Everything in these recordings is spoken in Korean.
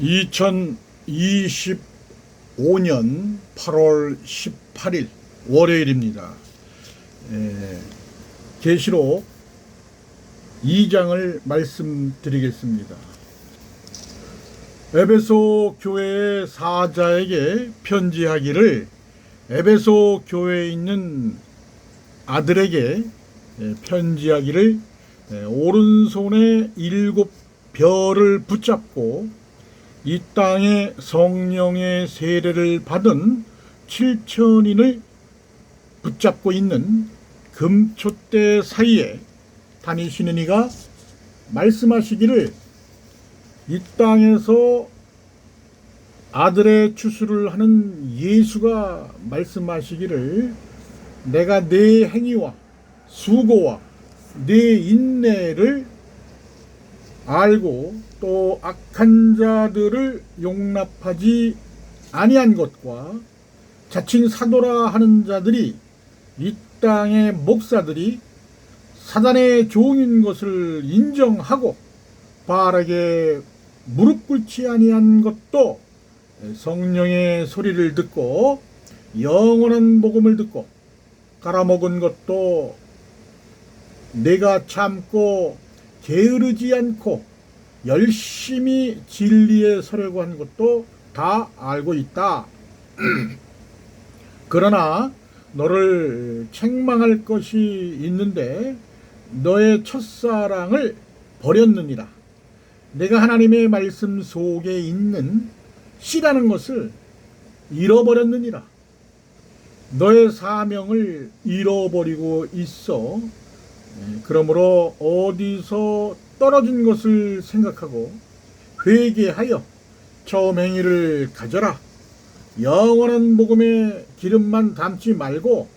2025년 8월 18일 월요일입니다. 에, 계시록 2장을 말씀드리겠습니다. 에베소 교회의 사자에게 편지하기를 에베소 교회에 있는 아들에게 에, 편지하기를 에, 오른손에 일곱 별을 붙잡고 이 땅에 성령의 세례를 받은 7천인을 붙잡고 있는 금초대 사이에 다니시는 이가 말씀하시기를 이 땅에서 아들의 추수를 하는 예수가 말씀하시기를 내가 내 행위와 수고와 내 인내를 알고 또 악한 자들을 용납하지 아니한 것과 자칭 사도라 하는 자들이 이 땅의 목사들이 사단의 종인 것을 인정하고 바르게 무릎 꿇지 아니한 것도 성령의 소리를 듣고 영원한 복음을 듣고 갈아먹은 것도 내가 참고 게으르지 않고 열심히 진리에 서려고 한 것도 다 알고 있다. 그러나 너를 책망할 것이 있는데 너의 첫사랑을 버렸느니라. 내가 하나님의 말씀 속에 있는 씨라는 것을 잃어버렸느니라. 너의 사명을 잃어버리고 있어. 예, 그러므로 어디서 떨어진 것을 생각하고 회개하여 처음 행위를 가져라. 영원한 복음의 기름만 담지 말고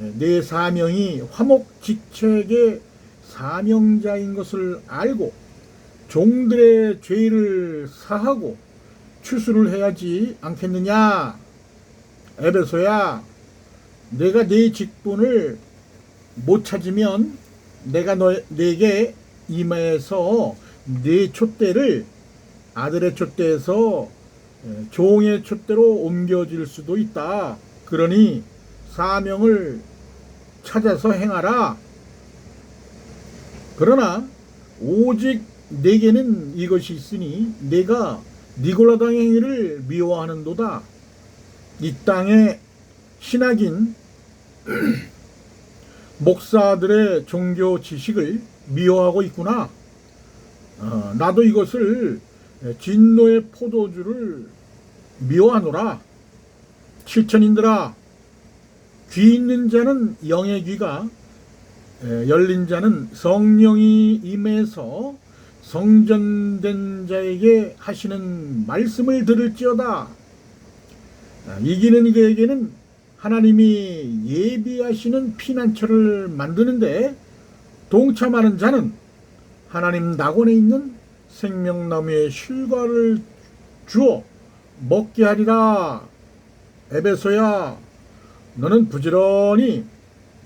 예, 내 사명이 화목지책의 사명자인 것을 알고 종들의 죄를 사하고 추수를 해야지 않겠느냐? 에베소야, 내가 네 직분을 못 찾으면 내가 너 내게 임해서 네 촛대를 아들의 촛대에서 예, 종의 촛대로 옮겨질 수도 있다. 그러니 사명을 찾아서 행하라. 그러나 오직 내게는 이것이 있으니 내가 니골라당의 행위를 미워하는도다. 이 땅에 신학인 목사들의 종교 지식을 미워하고 있구나. 어, 나도 이것을 진노의 포도주를 미워하노라. 칠천인들아, 귀 있는 자는 영의 귀가, 에, 열린 자는 성령이 임해서 성전된 자에게 하시는 말씀을 들을지어다. 아, 이기는 그에게는 하나님이 예비하시는 피난처를 만드는데 동참하는 자는 하나님 낙원에 있는 생명나무의 실과를 주어 먹게 하리라. 에베소야, 너는 부지런히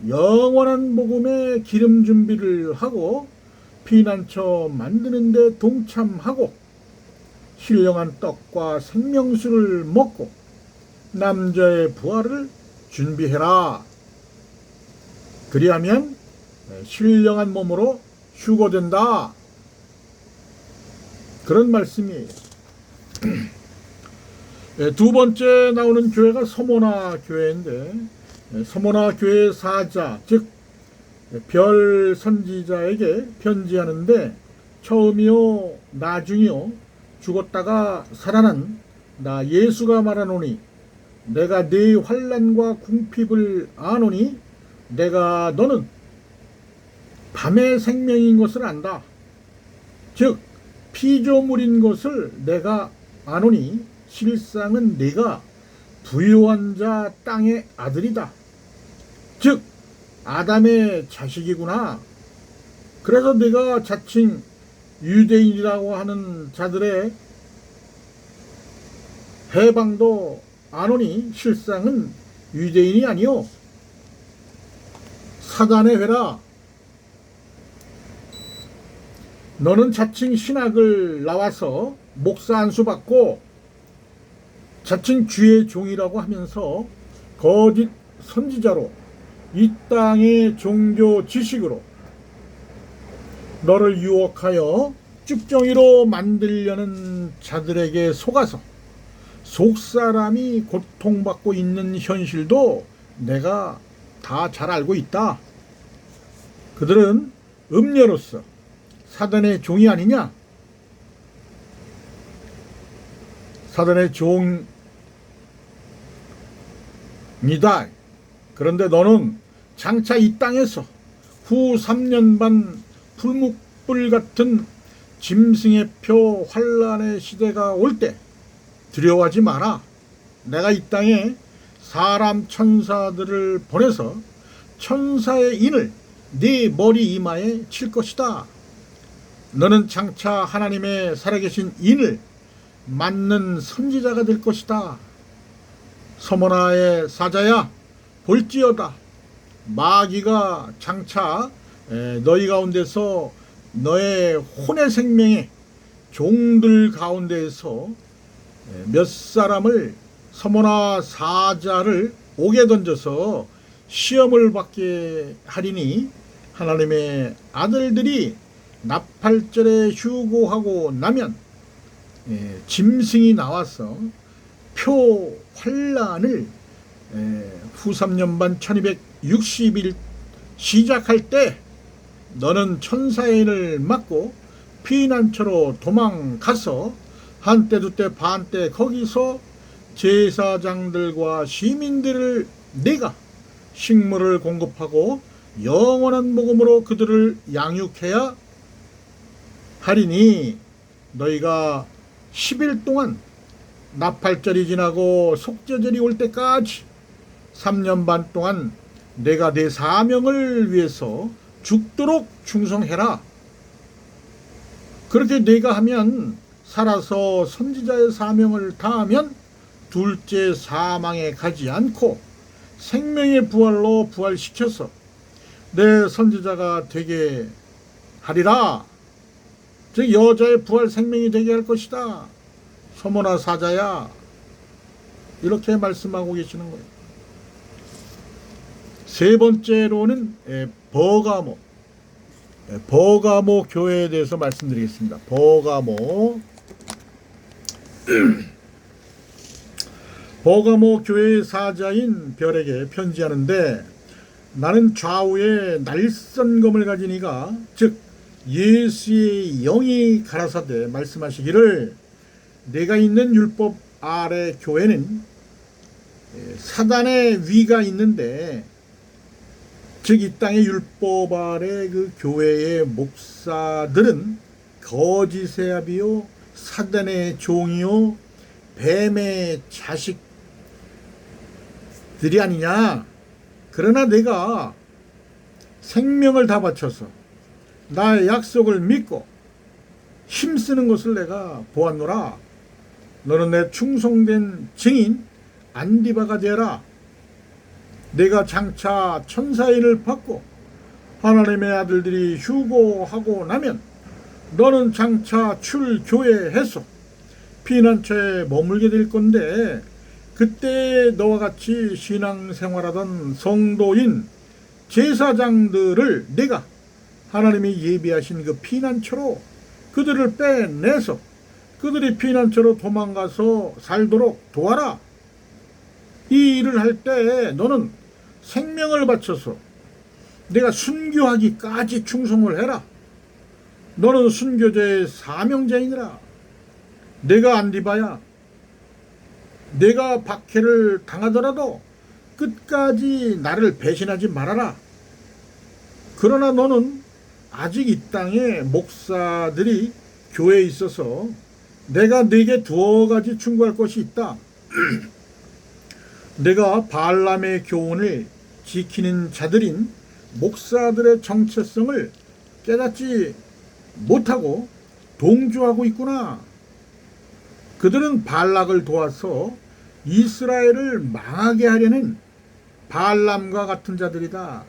영원한 복음의 기름 준비를 하고 피난처 만드는데 동참하고 신령한 떡과 생명수를 먹고 남자의 부활을 준비해라. 그리하면 신령한 몸으로 휴거된다. 그런 말씀이에요. 예, 두 번째 나오는 교회가 서모나 교회인데 예, 서모나 교회 사자 즉 별 선지자에게 편지하는데 처음이요 나중이요 죽었다가 살아난 나 예수가 말하노니 내가 네 환란과 궁핍을 아노니 내가 너는 밤의 생명인 것을 안다. 즉 피조물인 것을 내가 아노니 실상은 네가 부유한 자 땅의 아들이다. 즉 아담의 자식이구나. 그래서 네가 자칭 유대인이라고 하는 자들의 해방도 아노니 실상은 유대인이 아니요 사단의 회라. 너는 자칭 신학을 나와서 목사 안수 받고 자칭 주의 종이라고 하면서 거짓 선지자로 이 땅의 종교 지식으로 너를 유혹하여 쭉정이로 만들려는 자들에게 속아서 속사람이 고통받고 있는 현실도 내가 다 잘 알고 있다. 그들은 음녀로서 사단의 종이 아니냐? 사단의 종이다. 그런데 너는 장차 이 땅에서 후 3년 반 풀묵불 같은 짐승의 표 환란의 시대가 올 때 두려워하지 마라. 내가 이 땅에 사람 천사들을 보내서 천사의 인을 네 머리 이마에 칠 것이다. 너는 장차 하나님의 살아계신 인을 맞는 선지자가 될 것이다. 서머나의 사자야 볼지어다. 마귀가 장차 에, 너희 가운데서 너의 혼의 생명의 종들 가운데에서 에, 몇 사람을 서머나 사자를 옥에 던져서 시험을 받게 하리니 하나님의 아들들이 나팔절에 휴고하고 나면 에, 짐승이 나와서 표 환란을 에, 후 3년 반 1260일 시작할 때 너는 천사인을 맞고 피난처로 도망가서 한때 두때 반때 거기서 제사장들과 시민들을 내가 식물을 공급하고 영원한 복음으로 그들을 양육해야 하리니 너희가 10일 동안 나팔절이 지나고 속죄절이 올 때까지 3년 반 동안 내가 내 사명을 위해서 죽도록 충성해라. 그렇게 내가 하면 살아서 선지자의 사명을 다하면 둘째 사망에 가지 않고 생명의 부활로 부활시켜서 내 선지자가 되게 하리라. 즉 여자의 부활 생명이 되게 할 것이다. 소모나 사자야. 이렇게 말씀하고 계시는 거예요. 세 번째로는 에, 버가모. 에, 버가모 교회에 대해서 말씀드리겠습니다. 버가모. 버가모 교회의 사자인 별에게 편지하는데 나는 좌우에 날선검을 가진 이가 즉 예수의 영이 가라사대 말씀하시기를 내가 있는 율법 아래 교회는 사단의 위가 있는데 즉 이 땅의 율법 아래 그 교회의 목사들은 거짓의 아비요 사단의 종이요 뱀의 자식들이 아니냐. 그러나 내가 생명을 다 바쳐서 나의 약속을 믿고 힘쓰는 것을 내가 보았노라. 너는 내 충성된 증인 안디바가 되라. 내가 장차 천사인을 받고 하나님의 아들들이 휴고하고 나면 너는 장차 출교회해서 피난처에 머물게 될 건데 그때 너와 같이 신앙생활하던 성도인 제사장들을 내가 하나님이 예비하신 그 피난처로 그들을 빼내서 그들이 피난처로 도망가서 살도록 도와라. 이 일을 할 때 너는 생명을 바쳐서 내가 순교하기까지 충성을 해라. 너는 순교자의 사명자이니라. 내가 안디바야. 내가 박해를 당하더라도 끝까지 나를 배신하지 말아라. 그러나 너는 아직 이 땅에 목사들이 교회에 있어서 내가 네게 두어 가지 충고할 것이 있다. 내가 발람의 교훈을 지키는 자들인 목사들의 정체성을 깨닫지 못하고 동조하고 있구나. 그들은 발락을 도와서 이스라엘을 망하게 하려는 발람과 같은 자들이다.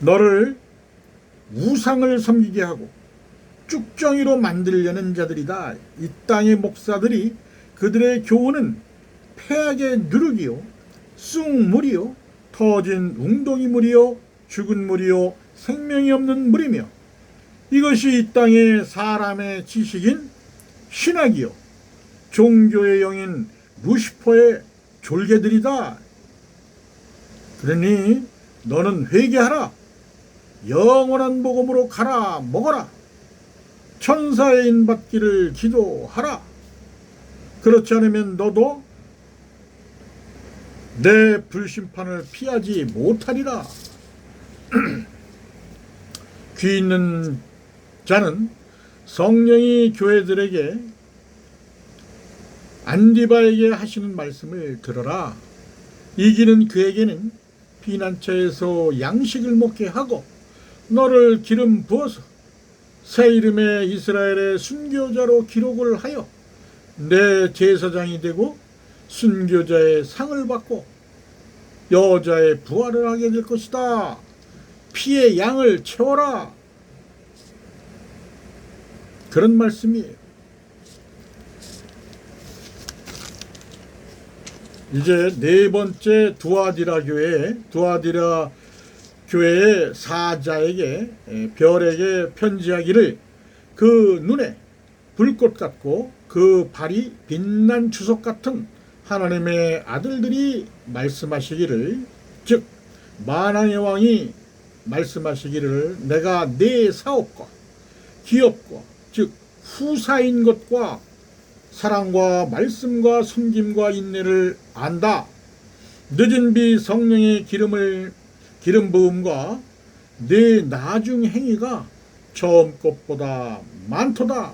너를 우상을 섬기게 하고 쭉정이로 만들려는 자들이다. 이 땅의 목사들이 그들의 교훈은 폐악의 누룩이요, 쑥물이요, 터진 웅덩이 물이요, 죽은 물이요, 생명이 없는 물이며 이것이 이 땅의 사람의 지식인 신학이요, 종교의 영인 루시퍼의 졸개들이다. 그러니 너는 회개하라. 영원한 복음으로 가라 먹어라. 천사의 인 받기를 기도하라. 그렇지 않으면 너도 내 불심판을 피하지 못하리라. 귀 있는 자는 성령이 교회들에게 안디바에게 하시는 말씀을 들어라. 이기는 그에게는 피난처에서 양식을 먹게 하고 너를 기름 부어서 새 이름의 이스라엘의 순교자로 기록을 하여 내 제사장이 되고 순교자의 상을 받고 여자의 부활을 하게 될 것이다. 피의 양을 채워라. 그런 말씀이에요. 이제 네 번째 두아디라 교회, 두아디라 교회의 사자에게 에, 별에게 편지하기를 그 눈에 불꽃 같고 그 발이 빛난 주석 같은 하나님의 아들들이 말씀하시기를 즉 만왕의 왕이 말씀하시기를 내가 내 사업과 기업과 즉 후사인 것과 사랑과 말씀과 섬김과 인내를 안다. 늦은 비 성령의 기름을 기름 부음과 내 나중 행위가 처음 것보다 많도다.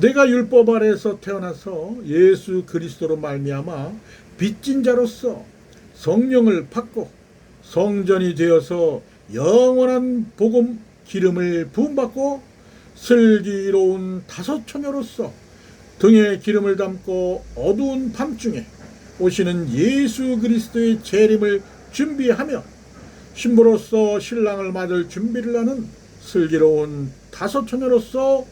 내가 율법 아래에서 태어나서 예수 그리스도로 말미암아 빚진 자로서 성령을 받고 성전이 되어서 영원한 복음 기름을 부음받고 슬기로운 다섯 처녀로서 등에 기름을 담고 어두운 밤중에 오시는 예수 그리스도의 재림을 준비하며 신부로서 신랑을 맞을 준비를 하는 슬기로운 다섯 처녀로서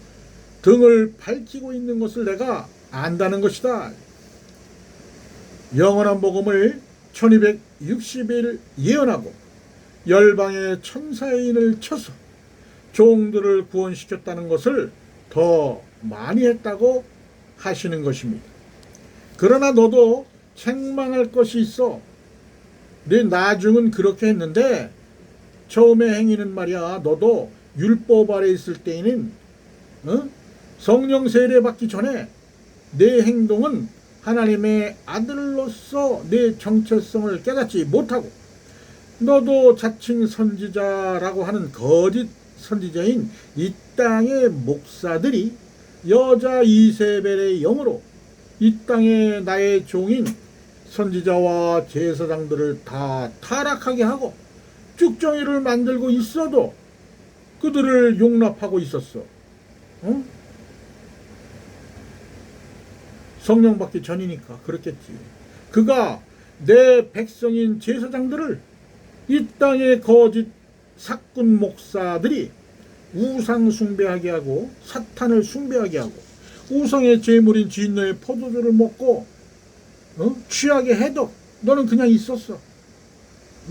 등을 밝히고 있는 것을 내가 안다는 것이다. 영원한 복음을 1260일 예언하고 열방의 천사의 인을 쳐서 종들을 구원시켰다는 것을 더 많이 했다고 하시는 것입니다. 그러나 너도 책망할 것이 있어. 네 나중은 그렇게 했는데 처음에 행위는 말이야. 너도 율법 아래 있을 때에는 어? 성령 세례 받기 전에 내 행동은 하나님의 아들로서 내 정체성을 깨닫지 못하고 너도 자칭 선지자라고 하는 거짓 선지자인 이 땅의 목사들이 여자 이세벨의 영으로 이 땅에 나의 종인 선지자와 제사장들을 다 타락하게 하고 쭉정이를 만들고 있어도 그들을 용납하고 있었어. 어? 성령 받기 전이니까 그렇겠지. 그가 내 백성인 제사장들을 이 땅의 거짓 사꾼 목사들이 우상 숭배하게 하고 사탄을 숭배하게 하고 우상의 제물인 진노의 포도주를 먹고 어? 취하게 해도 너는 그냥 있었어.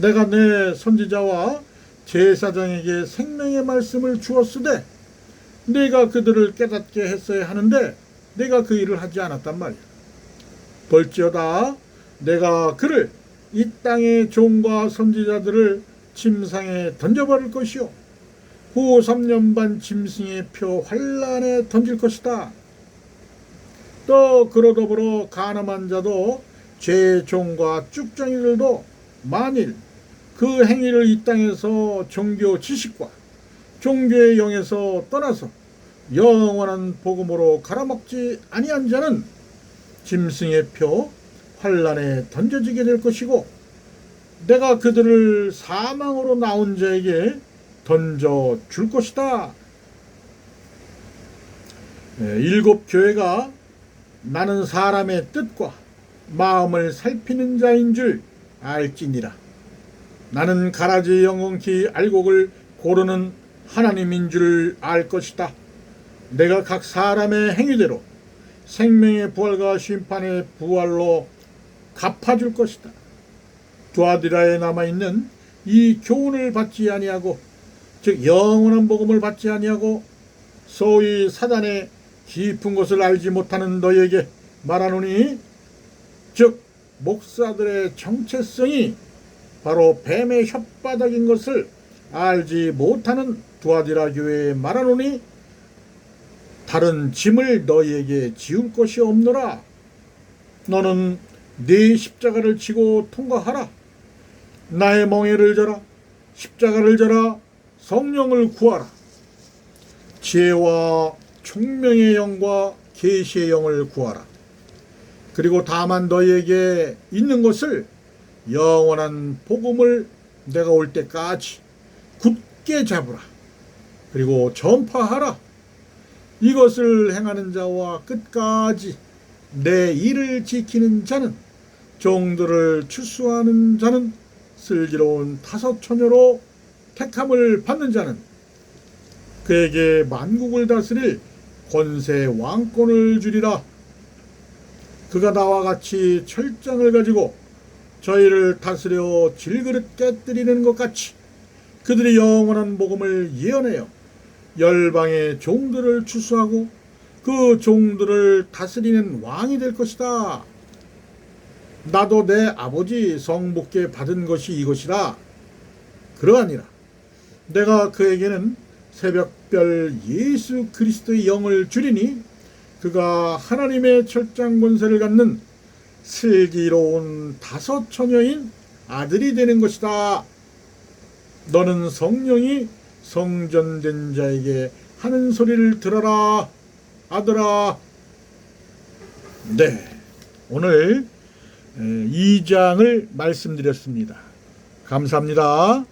내가 내 선지자와 제사장에게 생명의 말씀을 주었으되 내가 그들을 깨닫게 했어야 하는데 내가 그 일을 하지 않았단 말이야. 벌지어다 내가 그를 이 땅의 종과 선지자들을 침상에 던져버릴 것이요 후 3년 반 짐승의 표 환란에 던질 것이다. 또 그로 더불어 가늠한 자도 제 종과 쭉정이들도 만일 그 행위를 이 땅에서 종교 지식과 종교의 영에서 떠나서 영원한 복음으로 갈아먹지 아니한 자는 짐승의 표 환란에 던져지게 될 것이고 내가 그들을 사망으로 나온 자에게 던져 줄 것이다. 네, 일곱 교회가 나는 사람의 뜻과 마음을 살피는 자인 줄 알지니라. 나는 가라지 영웅키 알곡을 고르는 하나님인 줄 알 것이다. 내가 각 사람의 행위대로 생명의 부활과 심판의 부활로 갚아줄 것이다. 두아디라에 남아 있는 이 교훈을 받지 아니하고 즉 영원한 복음을 받지 아니하고 소위 사단의 깊은 것을 알지 못하는 너에게 말하노니 즉 목사들의 정체성이 바로 뱀의 혓바닥인 것을 알지 못하는 두아디라 교회에 말하노니 다른 짐을 너희에게 지울 것이 없노라. 너는 네 십자가를 지고 통과하라. 나의 멍에를 져라 십자가를 져라 성령을 구하라. 지혜와 총명의 영과 계시의 영을 구하라. 그리고 다만 너희에게 있는 것을 영원한 복음을 내가 올 때까지 굳게 잡으라. 그리고 전파하라. 이것을 행하는 자와 끝까지 내 일을 지키는 자는 종들을 추수하는 자는 슬기로운 다섯 처녀로 택함을 받는 자는 그에게 만국을 다스릴 권세 왕권을 주리라 그가 나와 같이 철장을 가지고 저희를 다스려 질그릇 깨뜨리는 것 같이 그들이 영원한 복음을 예언하여 열방의 종들을 추수하고 그 종들을 다스리는 왕이 될 것이다. 나도 내 아버지 성복께 받은 것이 이것이라. 그러하니라. 내가 그에게는 새벽별 예수 그리스도의 영을 주리니 그가 하나님의 철장 권세를 갖는 슬기로운 다섯 처녀인 아들이 되는 것이다. 너는 성령이 성전된 자에게 하는 소리를 들어라 아들아. 네 오늘 2장을 말씀드렸습니다. 감사합니다